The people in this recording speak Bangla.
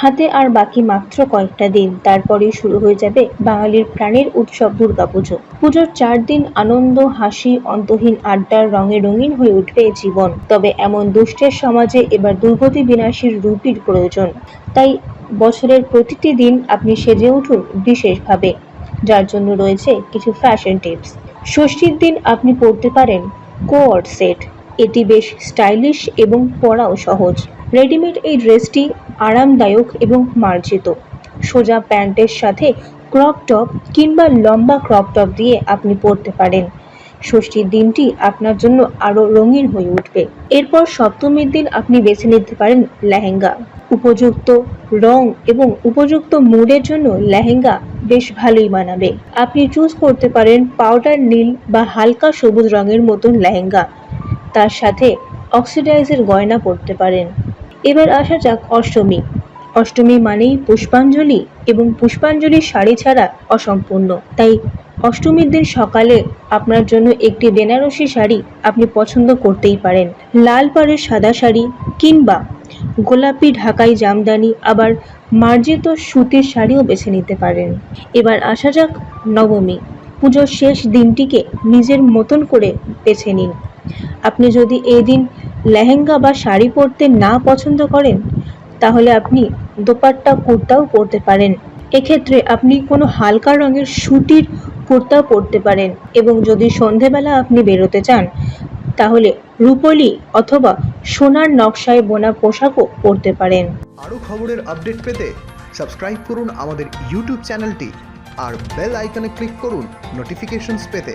হাতে আর বাকি মাত্র কয়েকটা দিন, তারপরেই শুরু হয়ে যাবে বাঙালির প্রাণের উৎসব দুর্গাপুজো। পুজোর চার দিন আনন্দ, হাসি, অন্তহীন আড্ডার রঙে রঙিন হয়ে উঠবে জীবন। তবে এমন দুষ্টের সমাজে এবার দুর্গতি বিনাশীর রূপীর প্রয়োজন। তাই বছরের প্রতিটি দিন আপনি সেজে উঠুন বিশেষভাবে। যার জন্য রয়েছে কিছু ফ্যাশন টিপস ষষ্ঠীর দিন আপনি পড়তে পারেন কোঅর্ড সেট। এটি বেশ স্টাইলিশ এবং পরাও সহজ। রেডিমেড এই ড্রেসটি আরামদায়ক এবং মার্জিত। সোজা প্যান্টের সাথে ক্রপ টপ কিংবা লম্বা ক্রপ টপ দিয়ে আপনি পরতে পারেন। ষষ্ঠীর দিনটি আপনার জন্য আরও রঙিন হয়ে উঠবে। এরপর সপ্তমীর দিন আপনি বেছে নিতে পারেন লেহেঙ্গা। উপযুক্ত রং এবং উপযুক্ত মুডের জন্য লেহেঙ্গা বেশ ভালোই মানাবে। আপনি চুজ করতে পারেন পাউডার নীল বা হালকা সবুজ রঙের মতন লেহেঙ্গা। তার সাথে অক্সিডাইজের গয়না পরতে পারেন। এবার আসা যাক অষ্টমী। অষ্টমী মানেই পুষ্পাঞ্জলি এবং পুষ্পাঞ্জলির শাড়ি ছাড়া অসম্পূর্ণ। তাই অষ্টমীর দিন সকালে আপনার জন্য একটি বেনারসি শাড়ি আপনি পছন্দ করতেই পারেন। লাল পাড়ের সাদা শাড়ি কিংবা গোলাপি ঢাকাই জামদানি আবার মার্জিত সুতির শাড়িও বেছে নিতে পারেন। এবার আসা যাক নবমী। পুজোর শেষ দিনটিকে নিজের মতন করে বেছে নিন। আপনি যদি এই দিন লেহেঙ্গা বা শাড়ি পরতে না পছন্দ করেন, তাহলে আপনি দোপাট্টা, কুর্তাও পরতে পারেন। এক্ষেত্রে আপনি কোনো হালকা রঙের সুতির কুর্তাও পরতে পারেন এবং যদি সন্ধেবেলা আপনি বেরোতে চান, তাহলে রূপলি অথবা সোনার নকশায় বোনা পোশাকও পরতে পারেন। আরও খবরের আপডেট পেতে সাবস্ক্রাইব করুন আমাদের ইউটিউব চ্যানেলটি আর বেল আইকনে ক্লিক করুন নোটিফিকেশনস পেতে।